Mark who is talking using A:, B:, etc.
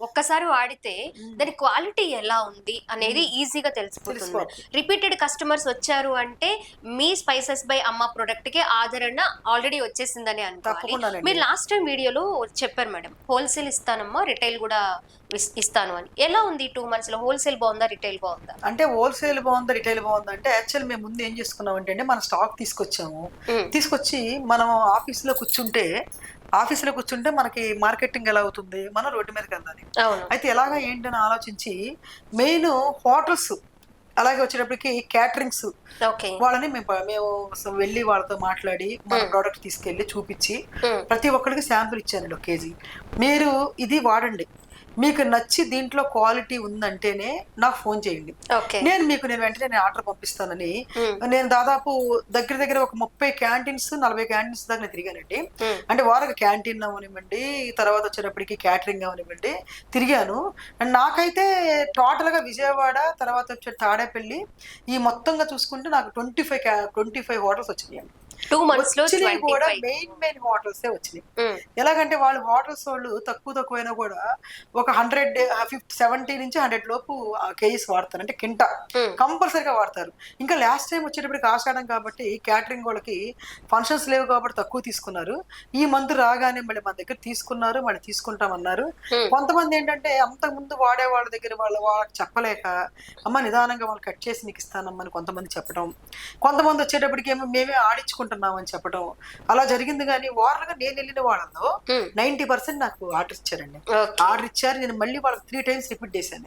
A: ఒక్కసారి వాడితే దాని క్వాలిటీ ఎలా ఉంది అనేది ఈజీగా తెలిసిపోతుంది. రిపీటెడ్ కస్టమర్స్ వచ్చారు అంటే మీ స్పైసెస్ బై అమ్మ ప్రొడక్ట్కి ఆదరణ ఆల్రెడీ వచ్చేసిందని అనుకోవాలి. మీరు లాస్ట్ టైం వీడియోలో చెప్పారు మేడం హోల్సేల్ ఇస్తానమ్మా రిటైల్ కూడా ఇస్- ఇస్తాను అని. ఎలా ఉంది టూ మంత్స్లో? హోల్సేల్ బాగుందా రిటైల్ బాగుందా?
B: అంటే హోల్సేల్ బాగుందా రిటైల్ బాగుందా? అంటే యాక్చువల్ మేము ముందు ఏం చేసుకున్నాం అంటే మన స్టాక్ తీసుకొచ్చాము. తీసుకొచ్చి మనం ఆఫీస్లో కూర్చుంటే ఆఫీస్లో కూర్చుంటే మనకి మార్కెటింగ్ ఎలా అవుతుంది? మనం రోడ్డు మీదకి వెళ్ళాలి. అయితే ఎలాగా ఏంటని ఆలోచించి మెయిన్ హోటల్స్ అలాగే వచ్చేటప్పటికి క్యాటరింగ్స్ వాళ్ళని మేము మేము వెళ్ళి వాళ్ళతో మాట్లాడి మన ప్రోడక్ట్ తీసుకెళ్ళి చూపించి. ప్రతి ఒక్కరికి శాంపుల్ ఇచ్చానండి ఒక కేజీ. మీరు ఇది వాడండి. మీకు నచ్చి దీంట్లో క్వాలిటీ ఉందంటేనే నాకు ఫోన్ చేయండి. నేను మీకు నేను వెంటనే నేను ఆర్డర్ పంపిస్తానని. నేను దాదాపు దగ్గర దగ్గర ఒక ముప్పై క్యాంటీన్స్ నలభై క్యాంటీన్స్ దాకా నేను తిరిగానండి. అంటే వారికి క్యాంటీన్ అవనివ్వండి తర్వాత వచ్చేటప్పటికి క్యాటరింగ్ అవనివ్వండి తిరిగాను. అండ్ నాకైతే టోటల్గా విజయవాడ తర్వాత వచ్చే తాడేపల్లి ఈ మొత్తంగా చూసుకుంటే నాకు twenty five twenty five hotels వచ్చినాయి
A: టూ మంత్స్లో
B: కూడా మెయిన్ మెయిన్ హోటల్సే వచ్చినాయి ఎలాగంటే వాళ్ళు హోటల్స్ వాళ్ళు తక్కువ తక్కువైనా కూడా ఒక హండ్రెడ్ ఫిఫ్టీ సెవెంటీ నుంచి హండ్రెడ్ లోపు కేజీస్ వాడతారు. అంటే కింట.
A: Hmm.
B: కంపల్సరీగా వాడతారు. ఇంకా లాస్ట్ టైం వచ్చేటప్పటికి ఆషాఢం కాబట్టి క్యాటరింగ్ వాళ్ళకి ఫంక్షన్స్ లేవు కాబట్టి తక్కువ తీసుకున్నారు. ఈ మంత్ రాగానే మళ్ళీ మన దగ్గర తీసుకున్నారు మళ్ళీ తీసుకుంటామన్నారు.
A: Hmm.
B: కొంతమంది ఏంటంటే అంతకు ముందు వాడే వాళ్ళ దగ్గర వాళ్ళ వాళ్ళకి చెప్పలేక అమ్మ నిదానంగా వాళ్ళు కట్ చేసి నీకు ఇస్తానమ్మని కొంతమంది చెప్పడం కొంతమంది వచ్చేటప్పటికి ఏమో మేమే ఆడించుకుంటున్నాం. అని చెప్పడం. అలా జరిగింది కానీ ఓవర్గా నేను వెళ్ళిన వాళ్ళలో నైంటీ పర్సెంట్ నాకు ఆర్డర్ ఇచ్చారండి. ఆర్డర్ ఇచ్చారు. నేను మళ్ళీ వాళ్ళకి త్రీ టైమ్స్ రిపీట్ చేశాను.